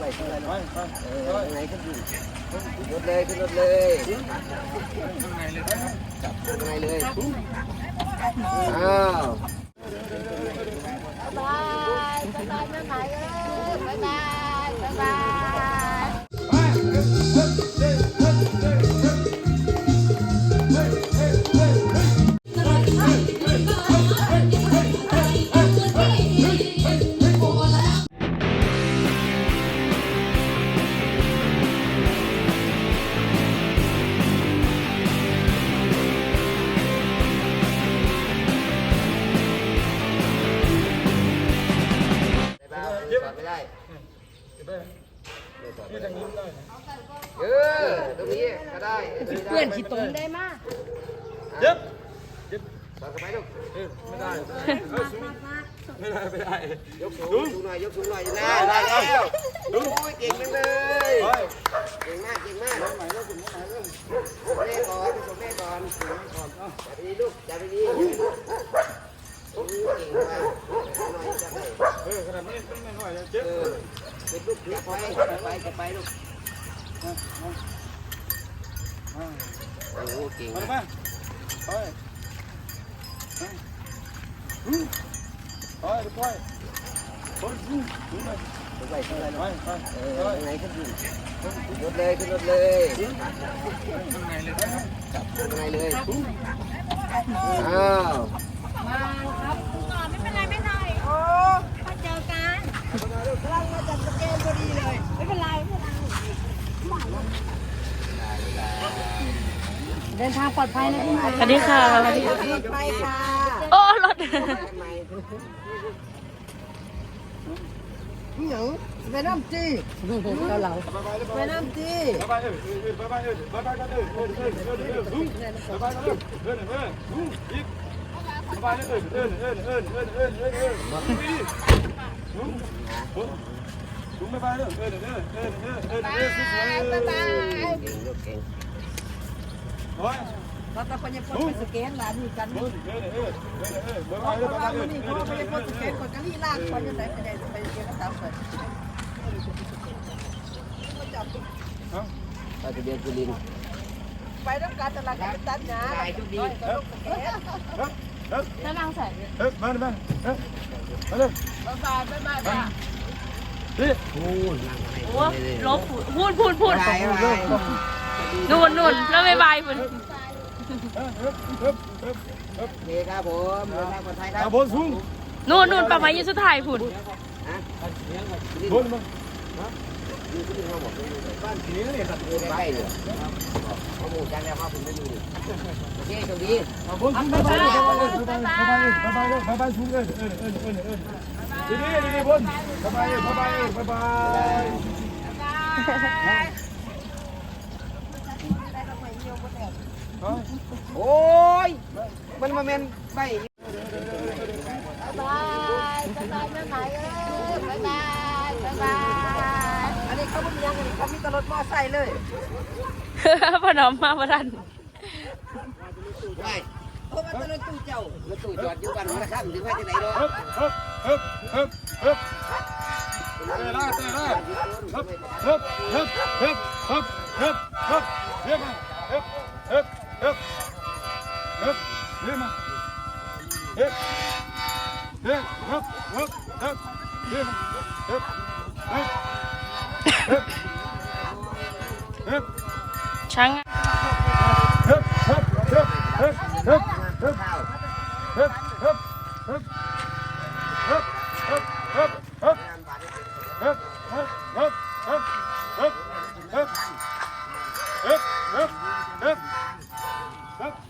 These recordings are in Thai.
này ขึ้น lên nói. Thôi này ờ, cái gì? Lột lê cái lột lê. Chặt cái này lên. À bye bye bye bye bye bye. ไม่ได้ได้ยืดอย่างนี้ได้เออตรงนี้ก็ได้เพื่อนขีดตรงได้มากยึบยึบต่อไปลูกไม่ได้ไม่ได้ไม่ได้ยกสูงสูงหน่อยยกสูงหน่อยได้ได้แล้วโอ้ยเก่งจังเลยเก่งมากเก่งมากลงไหนลูกลงไหนลูกส่งแม่ก่อนส่งแม่ก่อนส่งแม่ก่อนจับไปดีลูกจับไปดีโอ้ยเก่งมาก เออเป็นลูกถือไปจะไปจะไปลูกโอ้โหเก่งนะไปไปไปไปไปไหนขึ้นรถเลยขึ้นรถเลยข้างในเลยจับข้างในเลยอ้าวมาครับ กำลังมาจัดสเกลพอดีเลยไม่เป็นไรเดินทางปลอดภัยนะพี่หมาสวัสดีค่ะสวัสดีค่ะไปค่ะโอ้รถหยังไปน้ำจีเราเราไปน้ำจีไป đúng bye bye nữa ơi nữa ơi nữa ơi nữa bye bye thôi เราต้องไปยังพ่นสเก็ตร้านนี้กันนี่เราเรานี่เขาไปยังพ่นสเก็ตคนก็รีลากคนยังไงไปไหนไปยังก็ตามไปไปทะเบียนกุลินไปต้องการตลาดกันตัดหนาไปทุกดีตลาดใส่เอ๊ะมาเลยมาเอ๊ะมาเลย บ๊ายบายบ๊ายบายจ้ะพูดนั่งให้โอ้ไม่ได้ลบพูดพูดพูดไปไปนู่นนู่นแล้วบายบายคุณโอเคครับผมเดินทางคนไทยครัเอาบ บนสูงนู่นนู่นประมาณยี่สุดท้ายคุณบนมาบ้านผีเนี่ยครับอยู่ใกล้ๆเลยข้อมูลจังแล้วครับผมาม่มีโอเคสวัสดี เอาบนสูงไปไปไปไปไปไปไปไปสูงเลยเออเออเออเออ ดีดีดีดีพุ่นสบายสบายสบายโอ้ย มันมาเมนไปบายบายบายแม่ไหมเอ้ยบายบายบายบายอันนี้เขาไม่ยังอันนี้เขามีแตรถมอไซค์เลยพนอมมาบ้านไป มมาตอนนั้นตู้เจ้าแล้วตู้จอดอยู่บ้านมันข้ามถึงไปที่ไหนเนาะฮึบฮึบฮึบฮึบฮึบเตะได้เตะได้ฮึบฮึบฮึบฮึบฮึบฮึบฮึบเรียกมาฮึบฮึบฮึบฮึบเรียกมาฮึบฮึบฮึบฮึบฮึบเรียกมาฮึบฮึบฮึบฮึบช้างฮึบฮึบฮึบฮึบ ฮึบฮึบฮึบฮึบฮึบฮึบฮึบฮึบฮึบฮึบฮึบฮึบฮึบฮึบฮึบฮึบฮึบ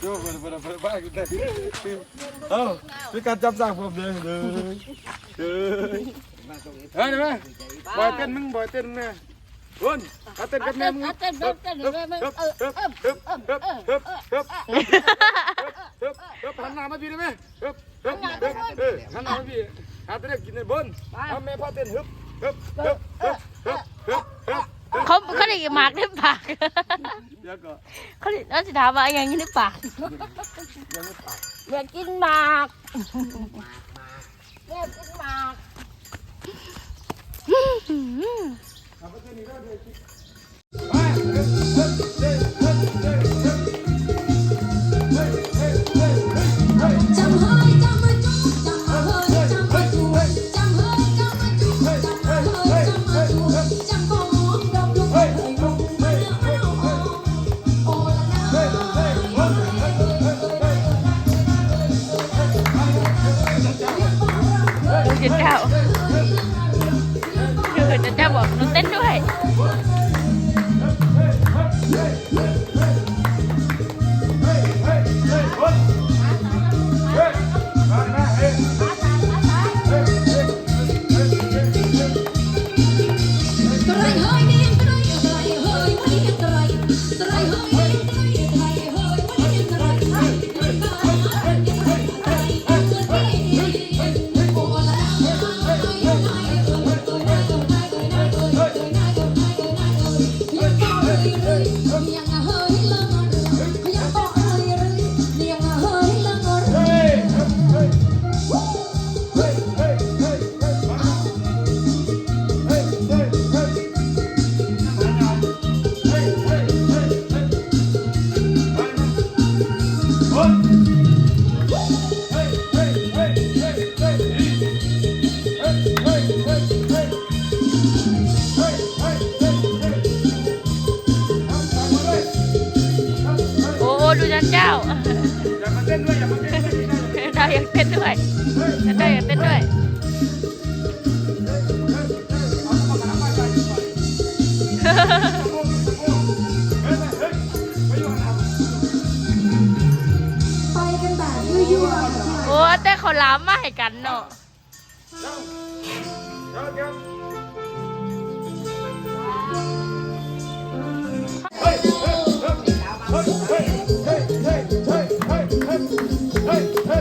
โย่ไปไปไปบ้านกันได้เอ้าพี่การจับสั่งผมเลยเลยเลยเฮ้ยไหมบอยเต้นมึงบอยเต้นมึงนะรุ่นอาเต้นกับแม่มึงเต้นเต้นเต้นกับแม่มึงเออเออเออเออเออเออหันหน้ามาพี่ได้ไหมเออเออเออหันหน้ามาพี่หาเต้นกินในบนทำแม่พ่อเต้นฮึบฮึบฮึบฮึบฮึบฮึบ เขาเขาได้หมากในปาก เดี๋ยวก่นเขาได้เขาจะถามว่าอย่างนี้ในปากยังไม่ปากอยากกินหมากอยากกินหมากอื้าไปเจหนีไจันเจ้าคือจัเจ้าบอกน้องเต้นด้วย อ้นเจ้าอย่ามาเต้นด้วยอย่ามาเต้นด้วยได้อยากเต้นด้วยได้อยากเต้นด้วยไปกันแบบยั่วๆค่ะโอ้แต่เขาล้ามาให้กันเนาะกองกินดูจัน เ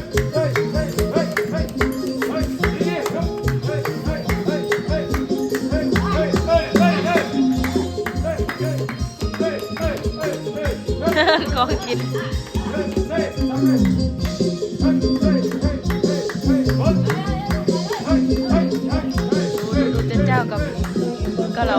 จ้ากับก็เ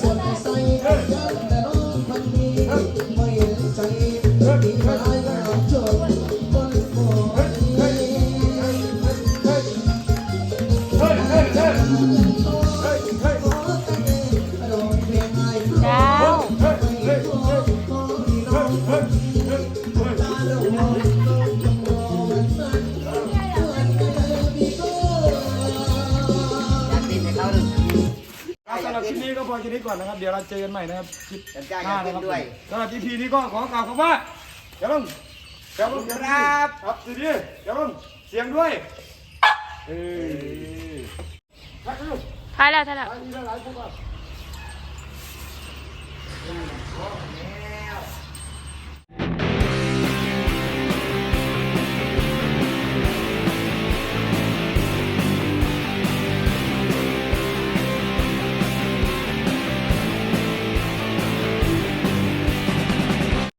ส่วนใส นี้ก่อนนะครับ เดี๋ยวเราเจอกันใหม่นะครับคลิปจันจ้าหอยาน้ากเป็นะนครับด้วย สำหรับ EP นี้ก็ขอกล่าวคำว่าเดี๋ยวลงเดี๋ยวลงครับครับดีดีเดี๋ยวลงเสียงด้วยเออไปลูกถ่ายแล้วถ่ายแล้ว ไปนี่หลายๆพวกอะ